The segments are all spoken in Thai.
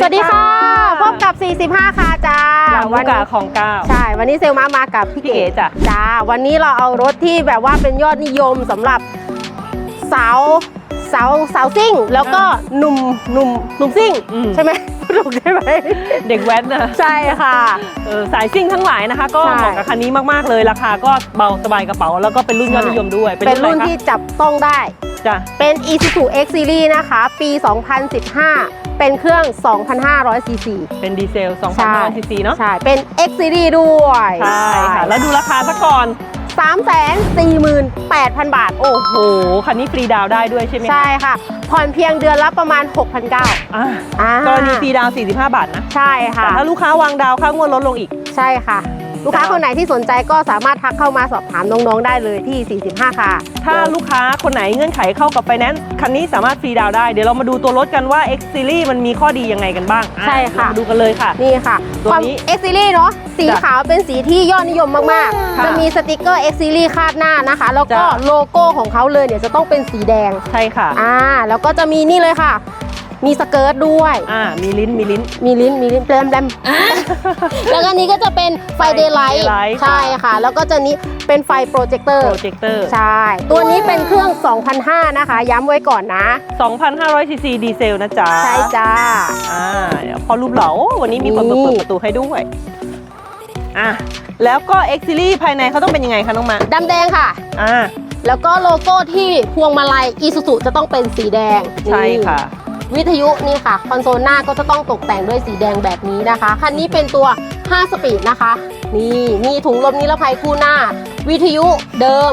สวัสดีค่ะ พบกับ 45 ค่ะจ้าลำลูกกาของเก้าใช่ วันนี้เซลมามากับพี่พี่เก๋เก๋จ้ะจ้า วันนี้เราเอารถที่แบบว่าเป็นยอดนิยมสำหรับสาวสาวสาวซิ่ง แล้วก็หนุ่มหนุ่มหนุ่มซิ่ง อืม ใช่ไหมถูกใช่ไหมเด็กแว้นนะใช่ค่ะ เออสายซิ่งทั้งหลายนะคะ ก็ใช่ เหมาะกับคันนี้มากๆเลยราคาก็เบาสบายกระเป๋า แล้วก็เป็นรุ่นยอดนิยมด้วยเป็นรุ่นอะไรคะที่จับต้องได้ จ้ะเป็น Isuzu X Series นะคะ ปี 2015 เป็นเครื่อง 2,500ซีซีเป็นดีเซลใช่2,500ซีซีเนาะใช่ เป็น X Series ด้วยใช่ค่ะแล้วดูราคาซะก่อน 348,000 บาท โอ้โอ้โหคันนี้ฟรีดาวน์ได้ด้วยใช่ไหมคะใช่ค่ะ ผ่อนเพียงเดือนละประมาณ 6,900อะอ่ากรณีฟรีดาวน์45 บาทนะ ใช่ค่ะแต่ถ้าลูกค้าวางดาวค่างวดลดลงอีก ใช่ค่ะ ลูกค้าคนไหนที่สนใจก็สามารถทักเข้ามาสอบถามน้องๆได้เลยที่ 45 ค่ะ ถ้าลูกค้าคนไหนเงื่อนไขเข้ากับไฟแนนซ์คันนี้สามารถฟรีดาวน์ได้ เดี๋ยวเรามาดูตัวรถกันว่า X Series มันมีข้อดียังไงกันบ้างอ่ใช่ค่ะ เรามาดูกันเลยค่ะ นี่ค่ะตัวความ นี้ X Series เนาะสีจ้ะขาวเป็นสีที่ยอดนิยมมากค่ะๆจะมีสติกเกอร์ X Series คาดหน้านะคะ แล้วก็จ้ะ โลโก้ของเขาเลยเนี่ยจะต้องเป็นสีแดง ใช่ค่ะ อ่าแล้วก็จะมีนี่เลยค่ะ มีสเกิร์ตด้วย อ่า มีลิ้น มีลิ้น มีลิ้น มีลิ้นแบมแบมแล้วก็นี้ก็จะเป็นไฟไฟเดย์ไลท์ daylight ใช่ค่ะ แล้วก็จะนี้เป็นไฟโปรเจคเตอร์โปรเจคเตอร์ใช่ ตัวนี้เป็นเครื่อง 2,500 นะคะ ย้ำไว้ก่อนนะ 2,500ซีซีดีเซลนะจ๊ะใช่จ้า อ่าเดี๋ยวพอรูปเหลาวันนี้มีคนนี่เปิดประตูให้ด้วย อะ แล้วก็ X Series ภายในเขาต้องเป็นยังไงคะน้องมาดำแดงค่ะ อ่า แล้วก็โลโก้ที่พวงมาลัยอีซูซูจะต้องเป็นสีแดงใช่ค่ะนี่ วิทยุนี่ค่ะ คอนโซลหน้าก็จะต้องตกแต่งด้วยสีแดงแบบนี้นะคะ คันนี้เป็นตัว 5 สปีดนะคะ นี่มีถุงลมนิรภัยคู่หน้า วิทยุเดิม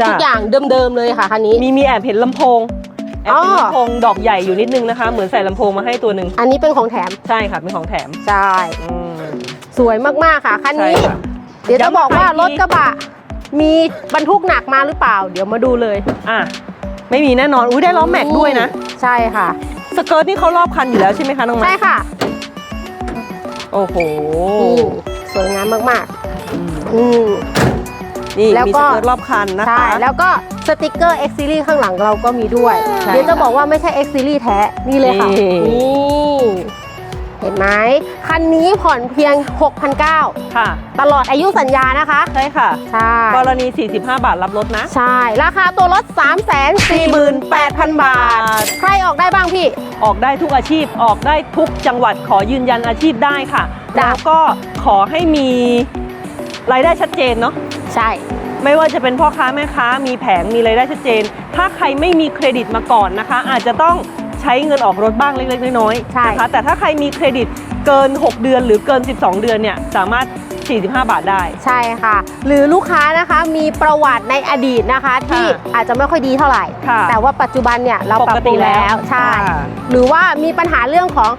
จ้ะ ทุกอย่างเดิมๆเลยค่ะคันนี้ มีมีแอบเห็นลำโพงแอบเห็นอ๋อ ลำโพงดอกใหญ่อยู่นิดนึงนะคะ เหมือนใส่ลำโพงมาให้ตัวหนึ่งอันนี้เป็นของแถม ใช่ค่ะเป็นของแถม ใช่ อืมสวยมากๆค่ะคันใช่นี้ ค่ะ เดี๋ยวจะบอกว่าย้ำอีกทีรถกระบะ มีบรรทุกหนักมาหรือเปล่า เดี๋ยวมาดูเลย อะไม่มีแน่นอนอุ้ยได้ล้อแม็กด้วยนะ ใช่ค่ะ สเกิร์ตนี่เขารอบคันอยู่แล้วใช่ไหมคะน้องมาใช่ค่ะโอ้โหนี่สวยงามมากอืมๆอืม นี่แล้วมีก็สเกิร์ตรอบคันนะคะใช่แล้วก็สติกเกอร์ X Series ข้างหลังเราก็มีด้วย ใช่เดี๋ยวจะบอกว่าไม่ใช่ X Series แท้ นี่เลยค่ะนี่ นี่ เห็นไหมคันนี้ผ่อนเพียง 6,900ค่ะ ตลอดอายุสัญญานะคะ ใช่ค่ะ ใช่ กรณี 45 บาทรับรถนะ ใช่ ราคาตัวรถ 348,000 บาท ใครออกได้บ้างพี่ ออกได้ทุกอาชีพออกได้ทุกจังหวัดขอยืนยันอาชีพได้ค่ะจ้ะแล้วก็ขอให้มีรายได้ชัดเจนเนาะใช่ ไม่ว่าจะเป็นพ่อค้าแม่ค้ามีแผงมีรายได้ชัดเจน ถ้าใครไม่มีเครดิตมาก่อนนะคะ อาจจะต้อง ใช้เงินออกรถบ้างเล็กๆน้อยใช่ๆนะคะแต่ถ้าใครมีเครดิตเกิน 6 เดือน หรือเกิน 12 เดือนเนี่ยสามารถ 45 บาทได้ ใช่ค่ะ หรือลูกค้านะคะมีประวัติในอดีตนะคะ ที่ค่ะอาจจะไม่ค่อยดีเท่าไหร่ค่ะแต่ว่าปัจจุบันเนี่ยเราปรับปรุงแล้วใช่ค่ะหรือว่ามีปัญหาเรื่องของ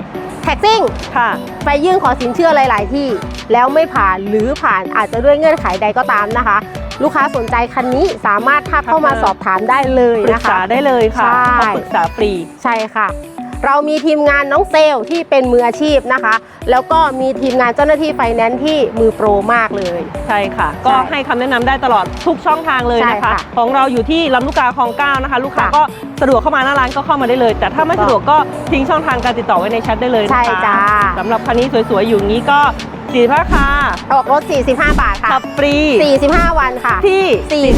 แท็กซิ่งค่ะไปยื่นขอสินเชื่อหลาย ๆ ที่ แล้วไม่ผ่านหรือผ่านอาจจะด้วยเงื่อนไขใดก็ตามนะคะ ลูกค้าสนใจคันนี้สามารถทักเข้ามาทักมาสอบถามได้เลยปรึนะกษาคะ ได้เลยค่ะใช่ มาปรึกษาฟรี ใช่ค่ะ เรามีทีมงานน้องเซลล์ที่เป็นมืออาชีพนะคะ แล้วก็มีทีมงานเจ้าหน้าที่ไฟแนนซ์ที่มือโปรมากเลย ใช่ค่ะ ก็ให้คำแนะนำได้ตลอดทุกช่องทางเลยนะใช่คะ ค่ะของเราอยู่ที่ลำลูกกาคลองเก้านะคะ ลูกค้าค่ะก็สะดวกเข้ามาหน้าร้านก็เข้ามาได้เลย แต่ถ้าไม่ถูกต้องสะดวกก็ทิ้งช่องทางการติดต่อไว้ในแชทได้เลยนะคะใช่จ้า สำหรับคันนี้สวยๆอยู่อย่างนี้ก็ สีราคาออกรถ 45 บาทค่ะขับฟรี 45 วันค่ะ ที่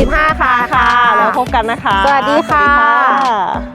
45 ค่ะค่ะ แล้วพบกันนะคะ สวัสดีค่ะสวัสดีค่ะ